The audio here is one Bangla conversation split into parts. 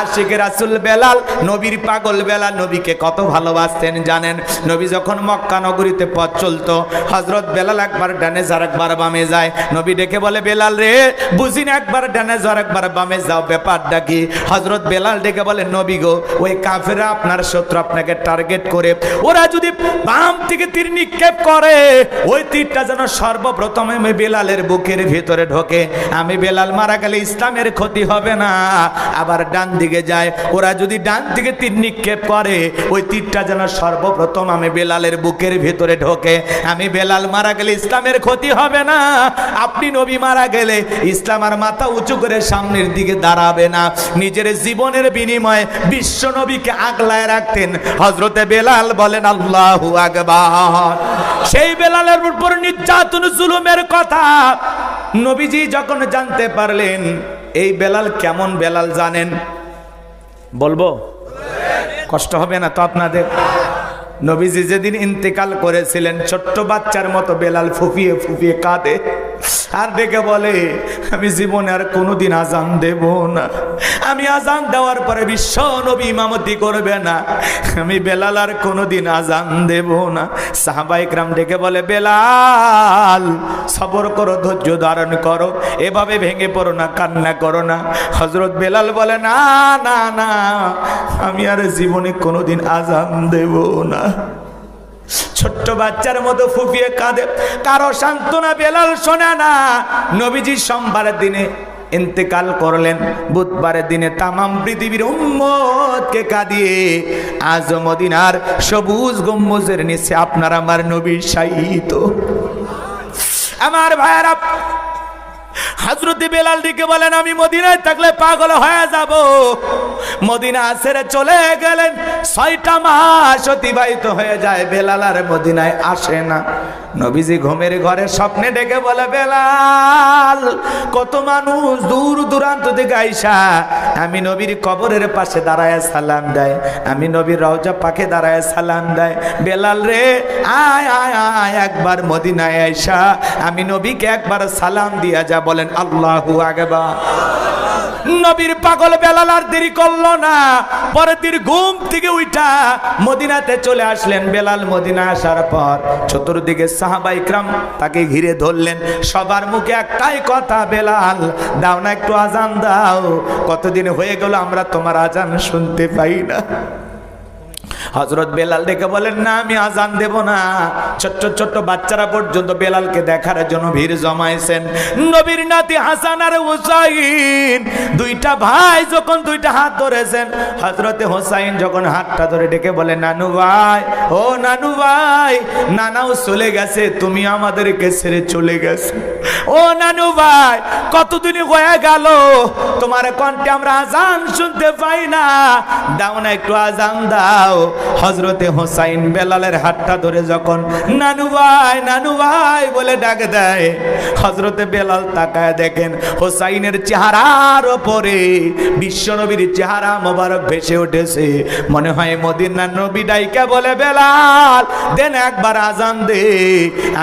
আশিক রাসুল বেলাল, নবীর পাগল বেলাল নবীকে কত ভালোবাসতেন জানেন? নবী যখন মক্কা নগরীতে পথ চলতো হজরত বেলাল একবার ডানে যার একবার বামে যায়। নবী ডেকে বলে, বেলাল রে বুঝিন একবার ডানে যার একবার বামে যাও, ব্যাপারটা কি? হজরত বেলাল ডেকে বলে, নবী গো, ওই কাফেরা আপনার শত্রু আপনাকে টার্গেট করে। ওরা যদি বাম থেকে তীর নিক্ষেপ করে, ওই তীরটা যেন সর্বপ্রথমে আমি বেলালের বুকের ভিতরে ঢোকে। আমি বেলাল মারা গেলে ইসলামের ক্ষতি হবে না। আবার ডান দিকে যায়। ওরা যদি ডান দিকে তীর নিক্ষেপ করে, ওই তীরটা যেন সর্বপ্রথম আমি বেলালের বুকের ভিতরে ঢোকে। আমি বেলাল মারা গেলে ইসলামের ক্ষতি হবে না। আপনি নবী মারা গেলে ইসলাম আর মাথা উঁচু করে সামনের দিকে দাঁড়াবে না। নিজের জীবনের বিনিময়ে বিশ্ব নবীকে আগলায় রাখতেন। হজরতে বেলাল বলেন, আল্লাহু আকবার। সেই বেলালের উপর নির্যাতন, জুলুমের কথা নবীজি যখন জানতে পারলেন, এই বেলাল কেমন বেলাল জানেন? বলব? কষ্ট হবে না তো আপনাদের? নবীজি যেদিন ইন্তেকাল করেছিলেন, ছোট্ট বাচ্চার মতো বেলাল ফুপিয়ে ফুপিয়ে কাঁদে। আর ডেকে বলে, আমি জীবনে আর কোনোদিন আজান দেব না। আমি আজান দেওয়ার পরে বিশ্ব নবী ইমামতি করবে না। আমি বেলাল আর কোনোদিন আজান দেব না। সাহাবাইকরাম ডেকে বলে, বেলাল, সবর করো, ধৈর্য ধারণ করো। এভাবে ভেঙে পড়ো না, কান্না করো না। হজরত বেলাল বলে, না না না, আমি আর জীবনে কোনোদিন আজান দেব না। ছোট্ট বাচ্চার মতো ফুপিয়ে কাঁদে। কারও সান্ত্বনা বেলাল শোনে না। নবীজি সোমবারের দিনে ইন্তেকাল করলেন। বুধবারের দিনে তামাম পৃথিবীর উম্মতকে কাঁদিয়ে আজ মদিনার সবুজ গম্বুজের নিচে আপনার আমার নবী সাহিত আমার ভাইয়ারা হাজরতি বেলাল দিকে বলেন, আমি মদিনায় থাকলে পাগল হয়ে যাব। মদিনা ছেড়ে চলে গেলেন। ছয়টা মাস অতিবাহিত হয়ে যায়, বেলাল আর মদিনায় আসে না। নবীজি ঘুমের ঘরে স্বপ্নে ডেকে বলে, বেলাল, কত মানুষ দূর দূরান্ত থেকে আইসা, আমি নবীর কবরের পাশে দাঁড়ায় সালাম দেয়, আমি নবীর রওজা পাখে দাঁড়ায় সালাম দেয়। বেলাল রে, আয় আয় আয়, একবার মদিনায় আইসা, আমি নবীকে একবার সালাম দিয়া যা বলেন, আল্লাহু আকবার। নবীর পাগল বেলাল আর দেরি করল না। পরের দিন ঘুম থেকে উঠা মদিনাতে চলে আসলেন বেলাল মদিনা আসার পর। চতুর্দিকে সাহাবা ইকরাম তাকে ঘিরে ধরলেন। সবার মুখে একটাই কথা, বেলাল, দাও না একটু আজান দাও। কতদিন হয়ে গেল আমরা তোমার আজান শুনতে পাই না। হজরত বেলাল ডেকে বলেন, না, আমি আজান দেব না। ছোট্ট ছোট্ট বাচ্চারা পর্যন্ত বেলালকে দেখার জন্য ভিড় জমাইছেন। নবীর নাতি হাসান আর হুসাইন, দুইটা ভাই যখন দুইটা হাত ধরেছেন হজরতে হোসাইন যখন হাতটা ধরে ডেকে বলে, নানু ভাই, ও নানু ভাই, নানাও চলে গেছে, তুমি আমাদেরকে ছেড়ে চলে গেছে। ও নানু ভাই কতদিন হয়ে গেল, তোমার কণ্ঠে আমরা আজান শুনতে পাই না। দাও না একটু আজান দাও। হজরতে হোসাইন বেলালের হাতটা ধরে যখন নানু ভাই নানু ভাই বলে ডাক দেয় হজরতে বেলাল তাকায় দেখেন হোসাইনের চেহারার ওপরে বিশ্বনবীর চেহারা মোবারক ভেসে উঠেছে। মনে হয় মদিনার নবী ডাইকা বলে, বেলাল, দেন একবার আজান দে,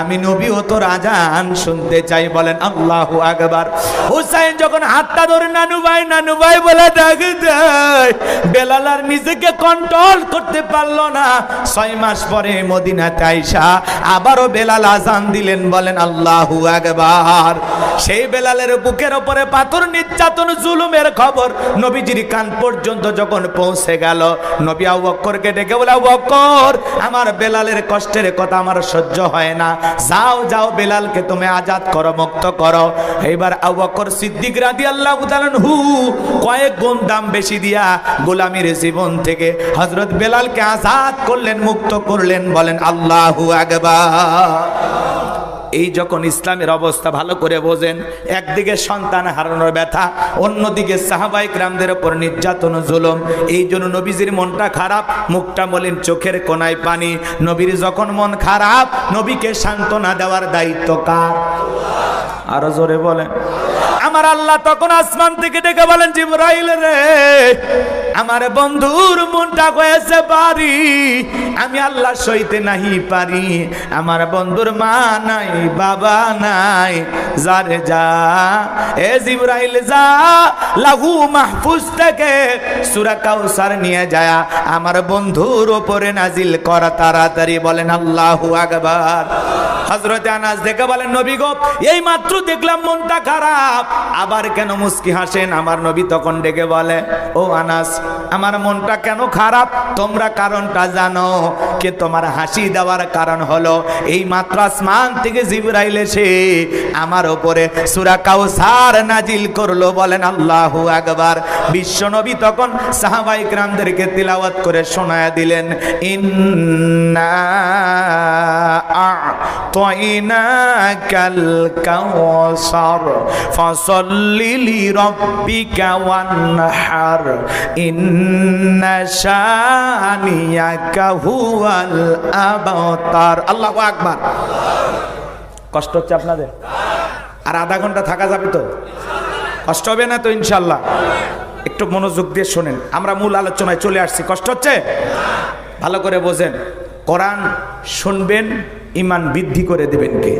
আমি নবী ও তোর আজান শুনতে চাই। বলেন, আল্লাহু আকবার। হুসাইন যখন হাতটা ধরে নানু ভাই নানু ভাই বলে ডাক দেয়, বেলাল আর নিজেকে কন্ট্রোল করতে পারল না। ছয় মাস পরে মদিনাতে আইসা আবারও বেলাল আজান দিলেন বলেন আল্লাহু আকবার। সেই বেলালের বুকের ওপরে পাথর, নির্যাতন, জুলুমের খবর। নবীজির কান পর্যন্ত যখন পৌঁছে গেল, নবী আবু বক্করকে ডেকে বলে বক্কর, আমার বেলালের কষ্টের কথা আমার সহ্য হয় না। যাও যাও, বেলালকে তুমি আজাদ করো, মুক্ত করো। এইবার আবু বক্কর সিদ্দিক রাদিয়াল্লাহু তাআলা হু কয়েক গুণ দাম বেশি দিয়া গোলামীর জীবন থেকে হজরত বেলালকে আজাদ করলেন, মুক্ত করলেন, বলেন, আল্লাহু আকবার। এই যখন ইসলামের অবস্থা ভালো করে বোঝেন, একদিকে সন্তান হারানোর ব্যথা, অন্যদিকে সাহাবাইক রামদের ওপর নির্যাতন জুলুম, এই জন্য নবীজির মনটা খারাপ, মুখটা মলিন, চোখের কোনায় পানি। নবীর যখন মন খারাপ, নবীকে সান্ত্বনা দেওয়ার দায়িত্ব কার? আরও জোরে বলেন। আমার আল্লাহ তখন আসমান থেকে ডেকে বলেন, জিব্রাইল রে আমার বন্ধুর মনটা হয়েছে পারি আমি আল্লাহ সইতে নাহি পারি। আমার বন্ধুর মা নাই, বাবা নাই। যারে যা, এ জিব্রাইল যা, লাহু মাহফুজ থেকে সূরা কাউসার নিয়ে যায়। আমার বন্ধুর ওপরে নাজিল করা তাড়াতাড়ি বলেন আল্লাহু আকবার। হজরতে আনাস দেখে বলেন নবী গোপ এই মাত্র দেখলাম মনটা খারাপ। আবার কেন মুস্কি হাসেন? আমার নবী তখন ডেকে বলে, ও আনাস, আমার মনটা কেন খারাপ? তোমরা কারণটা জানো কে তোমার হাসি দেওয়ার কারণ হলো, এই মাত্র আসমান থেকে জিবরাইল এসে আমার ওপরে সুরা কাউ সার নাজিল করল। বলেন, আল্লাহ বিশ্ব নবী তখন সাহাবাই গ্রামদেরকে তিলাওয়াত করে শোনায় দিলেন, ইন্না আ'তাইনাকাল কাউসার ফসল্লি লিরাব্বিকা ওয়ানহার ইন্না শানিয়াকা হুয়াল আবতার আল্লাহু আকবার কষ্ট হচ্ছে আপনাদের? আর আধা ঘণ্টা থাকা যাবে তো? কষ্ট হবে না তো ইনশাল্লাহ একটু মনোযোগ দিয়ে শোনেন। আমরা মূল আলোচনায় চলে আসছি। কষ্ট হচ্ছে? ভালো করে বোঝেন। কোরআন শুনবেন ইমান বৃদ্ধি করে দেবেন কে?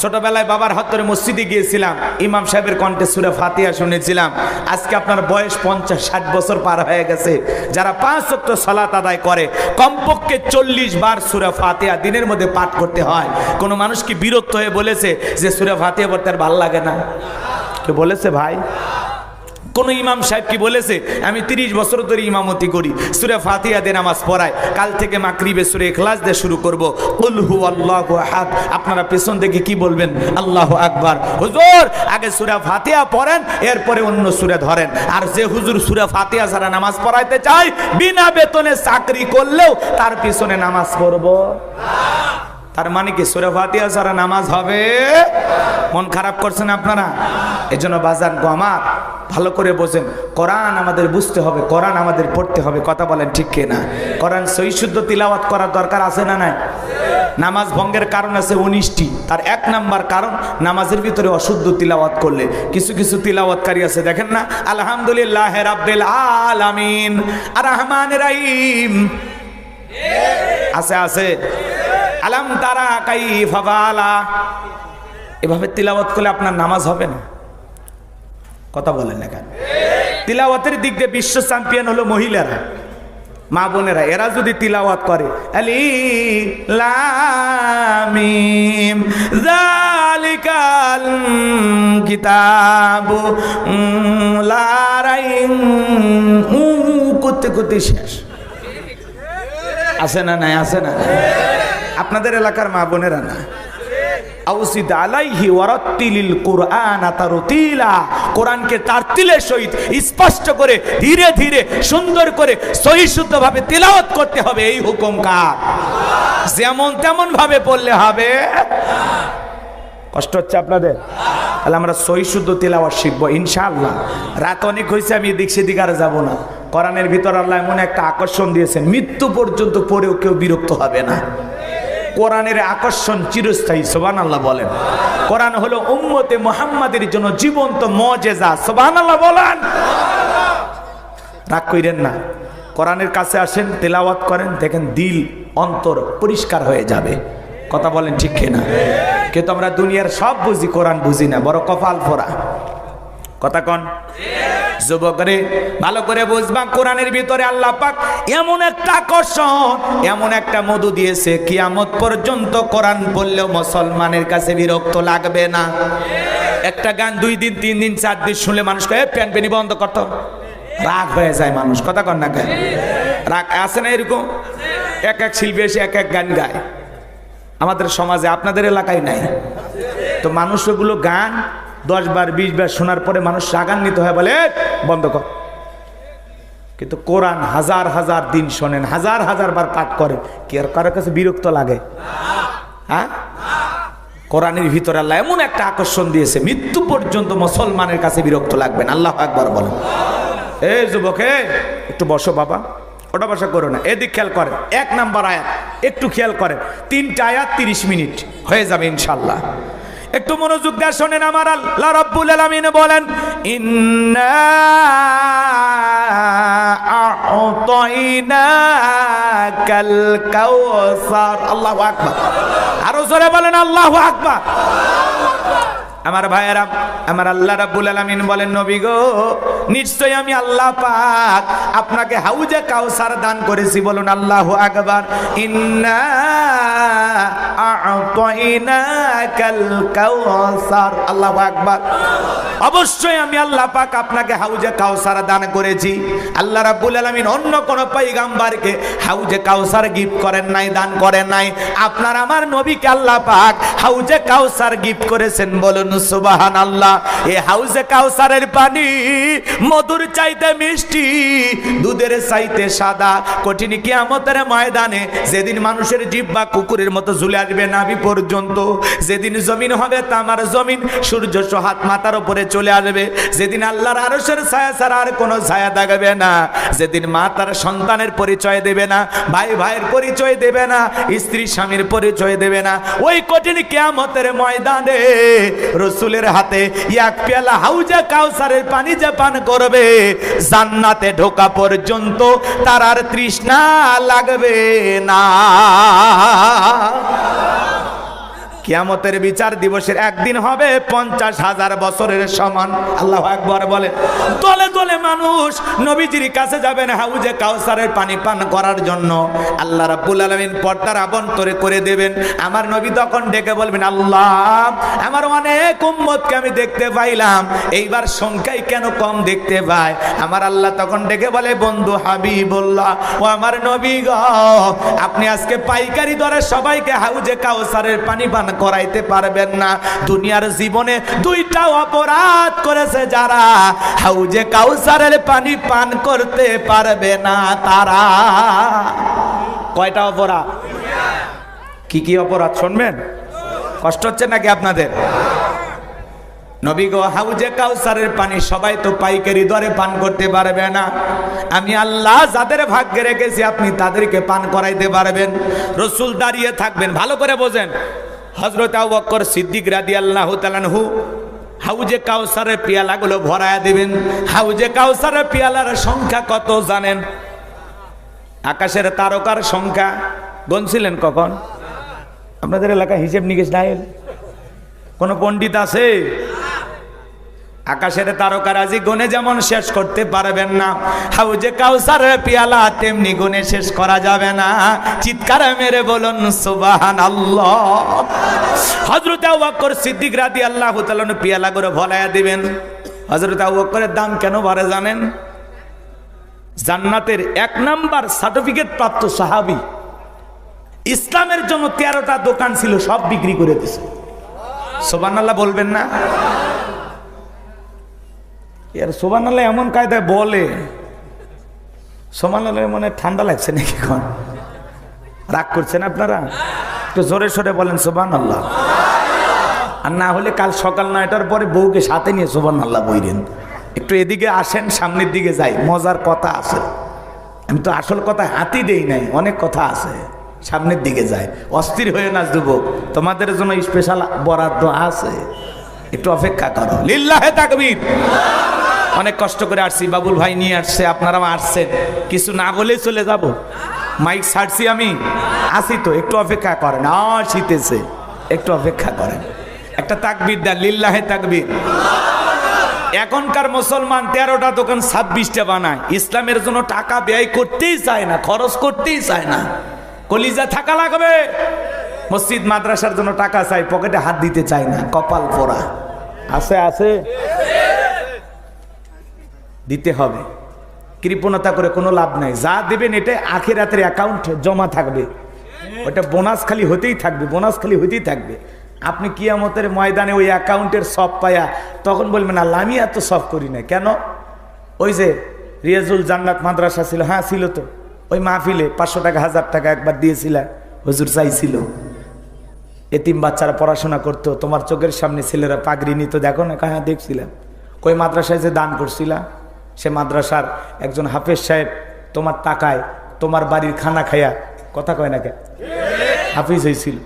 ছোটবেলায় বাবার হাত ধরে মসজিদে গিয়েছিলাম, ইমাম সাহেবের কণ্ঠে সুরে ফাতিয়া শুনেছিলাম। আজকে আপনার বয়স পঞ্চাশ, ষাট বছর পার হয়ে গেছে। যারা পাঁচ সত্য সলাত আদায় করে, কমপক্ষে চল্লিশ বার সুরে ফাতিয়া দিনের মধ্যে পাঠ করতে হয়। কোনো মানুষ কি বিরক্ত হয়ে বলেছে যে সুরে ফাতিয়া পড়তে আর ভালো লাগে না? কে বলেছে ভাই? কোন ইমাম সাহেব কি বলেছে? আমি তিরিশ বছর ধরে ইমামতি করি, সুরে ফাতিহা দিয়ে নামাজ পড়াই, কাল থেকে মাকরিবে সুরে ক্লাস দিয়ে শুরু করব। উলহু আল্লাহ হাত আপনারা পেছন থেকে কি বলবেন? আল্লাহ আকবার। হুজুর, আগে সুরা ফাতিহা পড়েন, এরপরে অন্য সুরে ধরেন। আর যে হুজুর সুরে ফাতিহা ছাড়া নামাজ পড়াইতে চায়, বিনা বেতনে চাকরি করলেও তার পিছনে নামাজ পড়ব। তার মানে কি সুরে ফাতিহা ছাড়া নামাজ হবে? মন খারাপ করছেন আপনারা? এই জন্য বাজার গো আমার, ভালো করে বোঝেন। কোরআন আমাদের বুঝতে হবে, কোরআন আমাদের পড়তে হবে, কথা বলেন ঠিক না? কোরআন সই শুদ্ধ তিলাওয়াত করার দরকার আছে না নাই? নামাজ ভঙ্গের কারণ আছে উনিশটি। তার এক নাম্বার কারণ, নামাজের ভিতরে অশুদ্ধ তিলাওয়াত করলে। কিছু কিছু তিলাওয়াতকারী আছে, দেখেন না? আলহামদুলিল্লাহ রাব্বিল আলামিন। আর রহমান রাহিম। আছে আছে। আলাম তারা কাই ফাবালা এভাবে তিলাওয়াত করলে আপনার নামাজ হবে না। কথা বলেন না কেন? তিলাওয়াতের দিক দিয়ে বিশ্ব চ্যাম্পিয়ন হলো মহিলারা মা বোনেরা। এরা যদি তিলাওয়াত করে আলি লামিম জালিকাল কিতাবু উম, লা রাইম উ করতে করতে শেষ। আছে না নাই? আছে না? আপনাদের এলাকার মা বোনেরা না। আউসিদ আলাইহি ওয়ারাত্তিলিল কুরআন সহিত স্পষ্ট করে, ধীরে ধীরে, সুন্দর করে সহি শুদ্ধভাবে করতে হবে, এই হুকুম যেমন তেমন ভাবে পড়লে হবে। কষ্ট হচ্ছে আপনাদের? তাহলে আমরা সহি শুদ্ধ তিলাওয়াত শিখব, ইনশাআল্লাহ। রাত অনেক হয়েছে আমি এদিক সেদিক আর যাব না। কোরআনের ভিতর আল্লাহ এমন একটা আকর্ষণ দিয়েছেন, মৃত্যু পর্যন্ত পড়েও কেউ বিরক্ত হবে না। কোরআনের আকর্ষণ চিরস্থায়ী সোবান আল্লাহ বলেন। কোরআন হলো উম্মতে মোহাম্মদের জন্য জীবন্ত মজেজা সোবান আল্লাহ বলেন। রাগ কইরেন না। কোরআনের কাছে আসেন, তেলাওয়াত করেন, দেখেন দিল, অন্তর পরিষ্কার হয়ে যাবে। কথা বলেন ঠিক কিনা? কিন্তু আমরা দুনিয়ার সব বুঝি, কোরআন বুঝি না, বড় কপাল ফোরা কথা কন। যুবক যুবকরে ভালো করে বুঝবা, কোরআনের ভিতরে আল্লাহ পাক এমন একটা আকর্ষণ, এমন একটা মধু দিয়েছে, কিয়ামত পর্যন্ত কোরআন পড়লেও মুসলমানের কাছে বিরক্ত লাগবে না। একটা গান দুই দিন, তিন দিন, চার দিন শুনলে মানুষ কয়ে প্যান পেনি বন্ধ করতো রাগ হয়ে যায় মানুষ, কথা কন না কেন? রাগ আছে না এরকম? এক এক শিল্পী এসে এক এক গান গায়। আমাদের সমাজে, আপনাদের এলাকায় নাই। তো মানুষ ওগুলো গান দশ বার, বিশ বার শোনার পরে মানুষ রাগান্বিত হয়, বলে বন্ধ কর। কিন্তু কোরআন হাজার হাজার দিন শোনেন, হাজার হাজার বার পাঠ করেন, কি আর কারোর কাছে বিরক্ত লাগে? হ্যাঁ? কোরআনের ভিতরে আল্লাহ এমন একটা আকর্ষণ দিয়েছে, মৃত্যু পর্যন্ত মুসলমানের কাছে বিরক্ত লাগবেন আল্লাহ একবার বলেন। এ যুবকে একটু বসো বাবা, ওটা বসা করো না। এদিক খেয়াল করেন, এক নাম্বার আয়াত, একটু খেয়াল করেন, তিনটা আয়াত তিরিশ মিনিট, হয়ে যাবে ইনশাল্লাহ একটু মনোযোগ দিয়ে শোনেন আমার আল্লাহ রব্বুল আলামিন বলেন, ইন্না আরও জোরে বলেন, আল্লাহু আকবার। আমার ভাইয়েরা, আমার আল্লাহ রাব্বুল আলামিন বলেন, নবী গো নিশ্চয় আমি আল্লাহ পাক আপনাকে হাউজে কাউসার দান করেছি। বলুন, আল্লাহু আকবার। ইন্না আ'তাইনাকাল কাউসার। আল্লাহু আকবার। অবশ্যই আমি আল্লাহ পাক আপনাকে হাউজে কাউসার দান করেছি। আল্লাহ রাব্বুল আলামিন অন্য কোন পয়গাম্বারকে হাউজে কাউসার গিফট করেন নাই, দান করেন নাই। আপনার আমার নবীকে আল্লাহ পাক হাউজে কাউসার গিফট করেছেন বলুন সুবাহান আল্লাহ এই হাউজে কাউসারের পানি মধুর চাইতে মিষ্টি, দুধের চাইতে সাদা। কঠিন কিয়ামতের ময়দানে যেদিন মানুষের জিব্বা কুকুরের মতো ঝুলে আসবে নাভি পর্যন্ত। যেদিন জমিন হবে তামার জমিন, সূর্য হাত মাথার উপরে চলে আসবে। যেদিন আল্লাহর আরশের ছায়া ছাড়া আর কোনো ছায়া থাকবে না। যেদিন মা তার সন্তানের পরিচয় দেবে না, ভাই ভাইয়ের পরিচয় দেবে না, স্ত্রী স্বামীর পরিচয় দেবে না, ওই কঠিন কিয়ামতের ময়দানে রসুলের হাতে এক পেলা হাউজা কাউসারের পানি যে পান করবে। জান্নাতে ঢোকা পর্যন্ত তার আর তৃষ্ণা লাগবে না। কিয়ামতের বিচার দিবসের একদিন হবে পঞ্চাশ হাজার বছরের সমান। আল্লাহ একবার বলে, দলে দলে মানুষ নবীজির কাছে যাবেন হাউজে কাউসারের পানি পান করার জন্য। আল্লাহ রাব্বুল আলামিন পর্দার আবন্তরে করে দেবেন। আমার নবী তখন ডেকে বলবেন, আল্লাহ, আমার অনেক উম্মতকে আমি দেখতে পাইলাম। এইবার সংখ্যায় কেন কম দেখতে পাই আমার আল্লাহ তখন ডেকে বলে, বন্ধু হাবি হাবিবুল্লাহ, ও আমার নবী গ, আপনি আজকে পাইকারি দরে সবাইকে হাউজে কাউসারের পানি পান করাইতে পারবেন না। দুনিয়ার জীবনে দুইটা অপরাধ করেছে যারা। হাউজে কাউসারের পানি পান করতে পারবে না তারা। কয়টা অপরাধ? কি কি অপরাধ, শুনবেন? কষ্ট হচ্ছে নাকি আপনাদের? নবী গো, হাউজে কাউসারের পানি সবাই তো পাইকারি দরে পান করতে পারবে না। আমি আল্লাহ যাদের ভাগ্যে রেখেছি, আপনি তাদেরকে পান করাইতে পারবেন। রসুল দাঁড়িয়ে থাকবেন, ভালো করে বোঝেন। হজরত আবকর সিদ্দিক রাদি আল্লাহ তালানহু হাউজে কাউসারের পিয়ালাগুলো ভরায়া দিবেন। হাউজে কাউসারের পিয়ালার সংখ্যা কত জানেন? আকাশের তারকার সংখ্যা গনছিলেন কখন? আপনাদের এলাকা হিসেব নিকেশ নাই কোনো পণ্ডিত আছে? আকাশের তারকারাজি গনে যেমন শেষ করতে পারবেন না, হাউজে কাউসার পিয়ালা তেমনি গুনে শেষ করা যাবে না। চিৎকার মেরে বলুন সুবাহান আল্লাহ হজরত আবকর সিদ্দিক রাদি আল্লাহ তালন পিয়ালা করে ভলাইয়া দিবেন। হজরত আবকরের দাম কেন বাড়ে জানেন? জান্নাতের এক নাম্বার সার্টিফিকেট প্রাপ্ত সাহাবি ইসলামের জন্য তেরোটা দোকান ছিল, সব বিক্রি করে দিছে। সোবান আল্লাহ বলবেন না? এর সোবান আল্লাহ এমন কায়দায় বলে। সোমান আল্লাহ মনে ঠান্ডা লাগছে নাকি এখন? রাগ করছেন আপনারা? একটু জোরে সোরে বলেন সোবান আল্লাহ আর না হলে কাল সকাল নয়টার পরে বউকে সাথে নিয়ে সোবান আল্লাহ বইরেন একটু এদিকে আসেন, সামনের দিকে যাই। মজার কথা আছে। আমি তো আসল কথা হাতি দেই নাই, অনেক কথা আছে। সামনের দিকে যায় অস্থির হয়ে না যুবক তোমাদের জন্য স্পেশাল বরাদ্দ আছে। একটু অপেক্ষা করো। লিল্লাহে তাকবীর। অনেক কষ্ট করে আসছি। বাবুল ভাই নিয়ে আসছে, আপনারাও আসছেন। কিছু না বলেই চলে যাব। মাইক ছাড়ছি আমি। আসি তো, একটু অপেক্ষা করেন। আর শীতেছে। একটু অপেক্ষা করেন। একটা তাকবীর দেন, লিল্লাহে তাকবীর। এখনকার মুসলমান তেরোটা দোকান ছাব্বিশটা বানায়। ইসলামের জন্য টাকা ব্যয় করতেই চায় না, খরচ করতেই চায় না। কলিজা থাকা লাগবে। মসজিদ, মাদ্রাসার জন্য টাকা চাই পকেটে হাত দিতে চায় না, কপাল পোড়া। আছে আছে। দিতে হবে। কৃপণতা করে কোনো লাভ নাই। যা দেবেন এটা আখের রাতের অ্যাকাউন্ট জমা থাকবে। ওটা বোনাস খালি হতেই থাকবে বোনাস খালি হতেই থাকবে। আপনি কিয়ামতের ময়দানে ওই অ্যাকাউন্টের সব পায়া, তখন বলবেন, আল্লাহ, আমি এত সব করি না কেন? ওই যে রিয়াজুল জান্নাত মাদ্রাসা ছিল হ্যাঁ ছিল তো। ওই মাহফিলে পাঁচশো টাকা, হাজার টাকা একবার দিয়েছিল। হুজুর চাইছিল। এতিম বাচ্চারা পড়াশোনা করতো, তোমার চোখের সামনে ছেলেরা পাগড়ি নিত, দেখো না হ্যাঁ দেখছিলাম কই মাদ্রাসায় যে দান করছিলাম সে মাদ্রাসার একজন হাফেজ সাহেব, তোমার টাকায় তোমার বাড়ির খানা খায়া কথা কয় না কে? হাফিজ হয়েছিল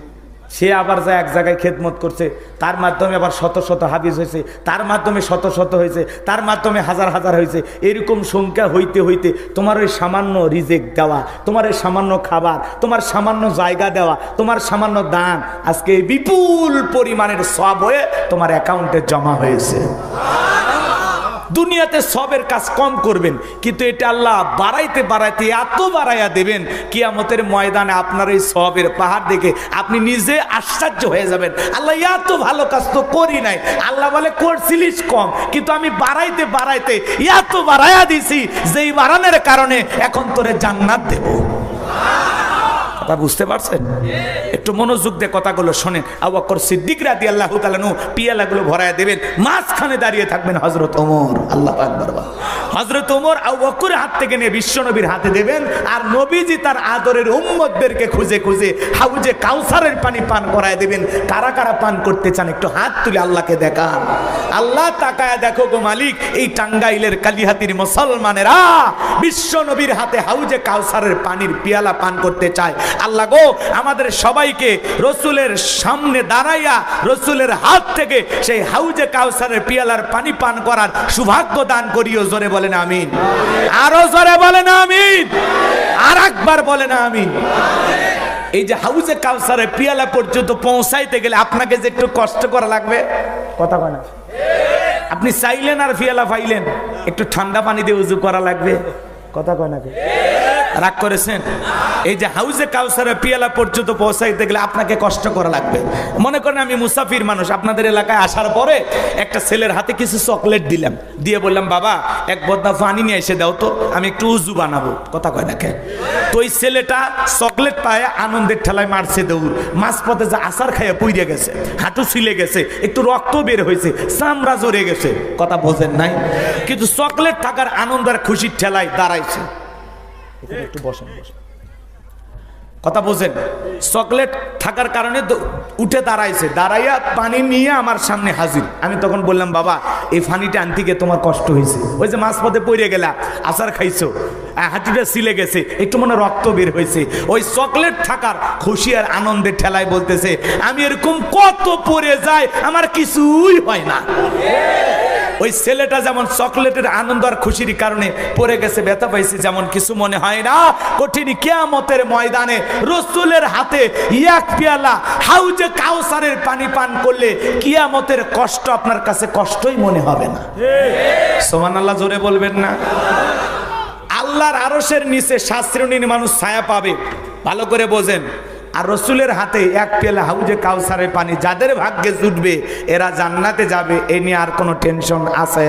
সে আবার যা এক জায়গায় খেদমত করছে, তার মাধ্যমে আবার শত শত হাফিজ হয়েছে তার মাধ্যমে শত শত হয়েছে তার মাধ্যমে হাজার হাজার হয়েছে এরকম সংখ্যা হইতে হইতে তোমার ওই সামান্য রিজেক্ট দেওয়া, তোমার ওই সামান্য খাবার, তোমার সামান্য জায়গা দেওয়া, তোমার সামান্য দান আজকে বিপুল পরিমাণের সব হয়ে তোমার অ্যাকাউন্টে জমা হয়েছে। দুনিয়াতে সবের কাজ কম করবেন, কিন্তু এটা আল্লাহ বাড়াইতে বাড়াইতে এত বাড়াইয়া দেবেন, কিয়ামতের ময়দানে আপনার এই সবের পাহাড় দেখে আপনি নিজে আশ্চর্য হয়ে যাবেন। আল্লাহ এত ভালো কাজ তো করি নাই। আল্লাহ বলে, করছিলিস কম, কিন্তু আমি বাড়াইতে বাড়াইতে এত বাড়াইয়া দিছি, যেই বাড়ানোর কারণে এখন তোরে জান্নাত দেবো। কথা বুঝতে পারছেন? একটু মনোযোগ দিয়ে কথাগুলো শোনেন। আবু বকর সিদ্দিক রাদি আল্লাহ তালানু পিয়ালাগুলো ভরায় দেবেন। মাঝখানে দাঁড়িয়ে থাকবেন হজরত ওমর। আল্লাহ হজরত ওমর আবু বকরের হাত থেকে নিয়ে বিশ্ব নবীর হাতে দেবেন আর নবীজি তার আদরের উম্মতদেরকে খুঁজে খুঁজে হাউজে কাউসারের পানি পান করায় দেবেন। কারা কারা পান করতে চান একটু হাত তুলে আল্লাহকে দেখান। আল্লাহ তাকায় দেখো গো মালিক, এই টাঙ্গাইলের কালিহাতির মুসলমানেরা বিশ্ব নবীর হাতে হাউজে কাউসারের পানির পিয়ালা পান করতে চায়। আল্লাহ গো আমাদের সবাইকে রসুলের সামনে দাঁড়াইয়া রসুলের হাত থেকে সেই হাউজে কাউসারের পিয়ালার পানি পান করার সৌভাগ্য দান করিও জোরে বলেন আমিন। আরও জোরে বলেন আমিন। আর একবার বলেন আমিন। এই যে হাউজে কাউসারের পিয়ালা পর্যন্ত পৌঁছাইতে গেলে আপনাকে যে একটু কষ্ট করা লাগবে? কথা কয় না। আপনি চাইলেন আর পিয়ালা পাইলেন একটু ঠান্ডা পানি দিয়ে উজু করা লাগবে? কথা কয় নাকি রাগ করেছেন? এই যে হাউজে কাউসারে পিয়ালা পর্যন্ত পৌঁছাইতে গেলে আপনাকে কষ্ট করা লাগবে। মনে করেন আমি মুসাফির মানুষ, আপনাদের এলাকায় আসার পরে একটা ছেলের হাতে কিছু চকলেট দিলাম। দিয়ে বললাম, বাবা, এক বদনা পানি নিয়ে এসে দাও তো, আমি একটু উজু বানাবো। কথা কয় দেখে তো ওই ছেলেটা চকলেট পায়ে আনন্দের ঠেলায় মারছে দৌড়। মাছ পথে যে আসার খাইয়া পুইরে গেছে, হাঁটু ছিলে গেছে, একটু রক্ত বের হয়েছে, চামড়া জড়ে গেছে। কথা বোঝেন নাই? কিন্তু চকলেট থাকার আনন্দ আর খুশির ঠেলায় দাঁড়াইছে। একটু বসেন বসেন। কথা বোঝেন, চকলেট থাকার কারণে উঠে দাঁড়াইছে। দাঁড়াইয়া পানি নিয়ে আমার সামনে হাজির। আমি তখন বললাম, বাবা, এই পানিটা আনতে গিয়ে তোমার কষ্ট হয়েছে। ওই যে মাছ পথে পড়ে গেলা, আচার খাইছো। হাঁটুটা সিলে গেছে, একটু মনে রক্ত বের হয়েছে। ওই চকলেট থাকার খুশি আর আনন্দের ঠেলায় বলতেছে, আমি এরকম কত পড়ে যাই, আমার কিছুই হয় না। ওই ছেলেটা যেমন চকলেটের আনন্দ আর খুশির কারণে পড়ে গেছে, ব্যথা পাইছে, যেমন কিছু মনে হয় না। কঠিন কেয়ামতের ময়দানে রসুলের হাতে এক পেয়ালা হাউজে কাউসারের পানি পান করলে কিয়ামতের কষ্ট আপনার কাছে কষ্টই মনে হবে না। সোমান আল্লাহ জোরে বলবেন না। আল্লাহর আরসের নিচে সাত শ্রেণির মানুষ ছায়া পাবে। ভালো করে বোঝেন। আর রসুলের হাতে এক পেলা হাউজে কাউসারের পানি, যাদের ভাগ্যে জুটবে, এরা জান্নাতে যাবে, এ নিয়ে আর কোনো টেনশন আছে?